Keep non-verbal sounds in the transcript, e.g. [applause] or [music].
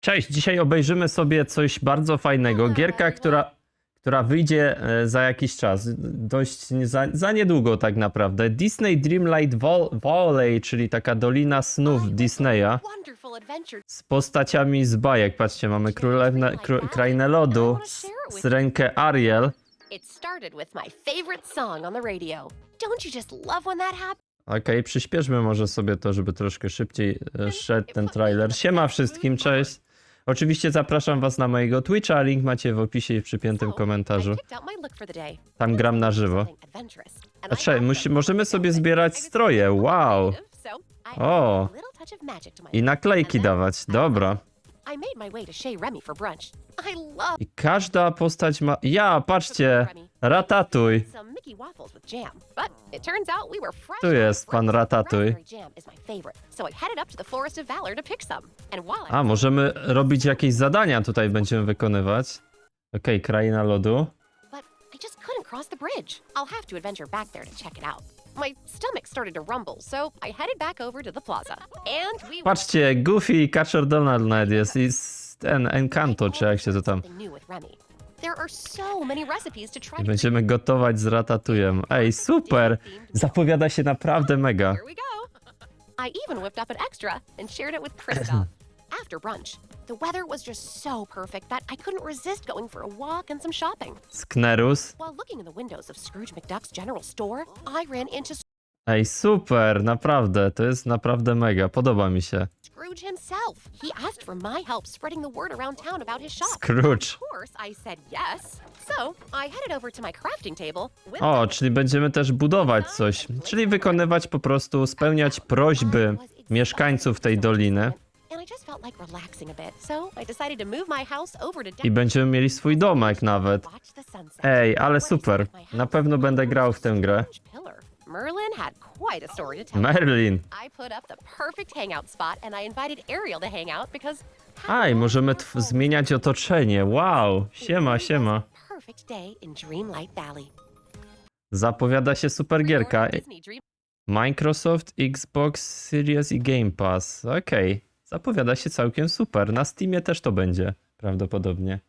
Cześć, dzisiaj obejrzymy sobie coś bardzo fajnego. Gierka, która, która wyjdzie e, za jakiś czas, dość nie- za, za niedługo tak naprawdę. Disney Dreamlight Val- Valley, czyli taka dolina snów Disneya z postaciami z bajek. Patrzcie, mamy królewne, kró, krainę lodu, s- syrenkę Ariel. Okej, przyspieszmy może sobie to, żeby troszkę szybciej e, szedł ten trailer. Siema wszystkim, cześć. Oczywiście zapraszam was na mojego Twitcha, link macie w opisie i w przypiętym komentarzu. Tam gram na żywo. A możemy sobie zbierać stroje, wow. O. I naklejki dawać, dobra. I każda postać ma... Ja, patrzcie! Ratatuj! Some Mickey waffles with jam. But it turns out we were fresh Tu jest pan. Ratatuj. Raspberry jam is my favorite, so I headed up to the Forest of Valor to pick some. And while I A, możemy robić jakieś zadania tutaj będziemy wykonywać. Okej, kraina lodu. But I just couldn't cross the bridge. I'll have to adventure back there to check it out. My stomach started to rumble, so I headed back over to the plaza. And we Patrzcie, Goofy i Catcher Donald nawet jest i s- ten Encanto, czy jak się to tam... Something new with Remy. I będziemy gotować z ratatujem. Ej, super! Zapowiada się naprawdę mega. Here we go. I even whipped up an extra and shared it with Kristoff. [clears throat] After brunch, the weather was just so perfect that I couldn't resist going for a walk and some shopping. Sknerus. While looking in the windows of Scrooge McDuck's general store, I ran into Ej, super, naprawdę, to jest naprawdę mega, podoba mi się. Scrooge himself. He asked for my help spreading the word around town about his shop. Scrooge. Of course, I said yes. So I headed over to my crafting table. With O, czyli będziemy też budować coś, czyli wykonywać po prostu, spełniać prośby mieszkańców tej doliny And I just felt like relaxing a bit, so I decided to move my house over to i będziemy mieli swój domek nawet. watch the sunset. Ej, ale super, na pewno będę grał w tę grę. Pillar. Merlin had quite a story to tell. Merlin. I put up the perfect hangout spot and I invited Ariel to hang out because Aj, możemy tw- zmieniać otoczenie, wow, siema, siema. Perfect day in Dreamlight Valley. Zapowiada się super gierka. Disney Dream Microsoft, Xbox Series i Game Pass, okej. Zapowiada się całkiem super, na Steamie też to będzie, prawdopodobnie.